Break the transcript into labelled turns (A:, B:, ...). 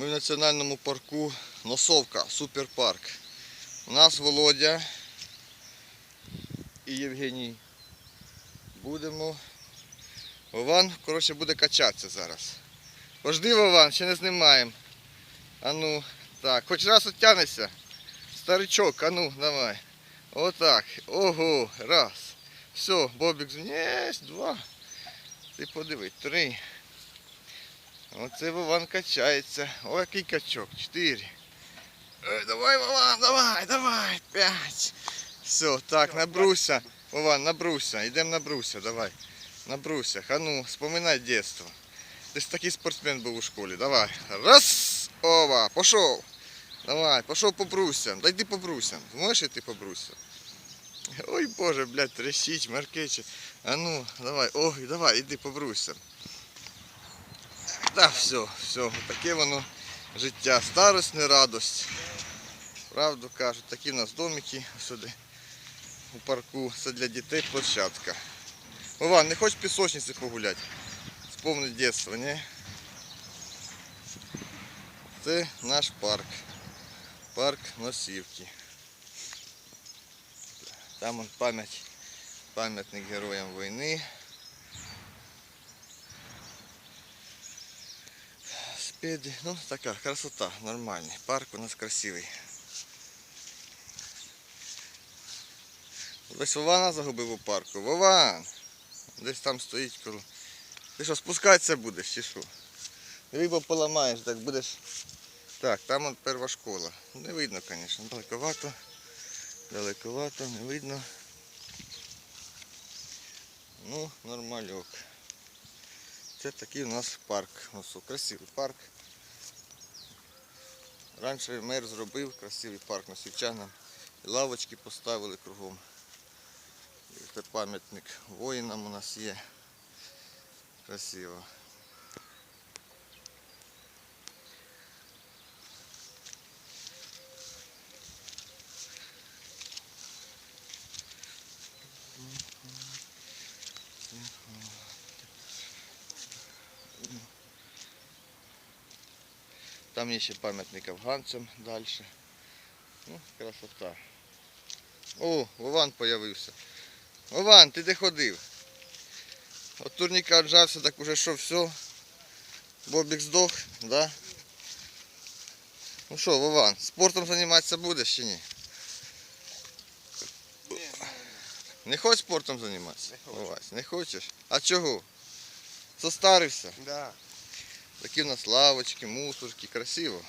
A: Ми в національному парку Носовка, суперпарк. У нас Володя і Євгеній. Будемо. Вован, коротше, буде качатися зараз. Пожди, Вован, ще не знімаємо. А ну, так, хоч раз оттянешся. Старичок, а ну, давай. Отак. Ого, раз. Все, Бобік, є, два. Ти подиви, три. Оце Вован качається. О, який качок. Чотири. Ой, давай, Вован, давай, давай. П'ять. Все, так, набруся. Вован, набруся. Йдемо набруся, давай. Набруся. А ну, споминай дитинство. Ти ж такий спортсмен був у школі. Давай. Раз. Ова, пішов. Давай, пішов по брусям. Дай ти по брусям. Зможеш йти по брусям? Ой, Боже, блядь, трещить, маркече. А ну, давай, ой, давай, іди по брусям. Так, все, все, таке воно життя. Старость не радость. Правду кажуть, такі в нас домики сюди у парку. Це для дітей площадка. Іван, не хочеш в пісочниці погуляти? Вспомнить дитинство, ні? Це наш парк. Парк Носівки. Там он пам'ять, пам'ятник героям війни. Спеді, ну така красота, нормальний. Парк у нас красивий. Десь Вована загубив у парку. Вован! Десь там стоїть коло. Ти що, спускатися будеш чи що? Диви, поламаєш, так будеш. Так, там от перша школа. Не видно, звісно, далековато. Далековато, не видно. Ну, нормальок. Це такий у нас парк. Ось Красивий парк. Раніше мер зробив красивий парк носівчанам. Лавочки поставили кругом. Це пам'ятник воїнам у нас є. Красиво. Там є ще пам'ятник афганцям далі. Ну, красота. О, Вован появився. Вован, ти де ходив? От турніка отжався, так уже що, все. Бобік здох, да? Ну що, Вован, спортом займатися будеш чи ні? Не хочеш спортом займатися?
B: Не
A: не хочеш? А чого? Состарився?
B: Да.
A: Такі в нас лавочки, мусорки, красиво.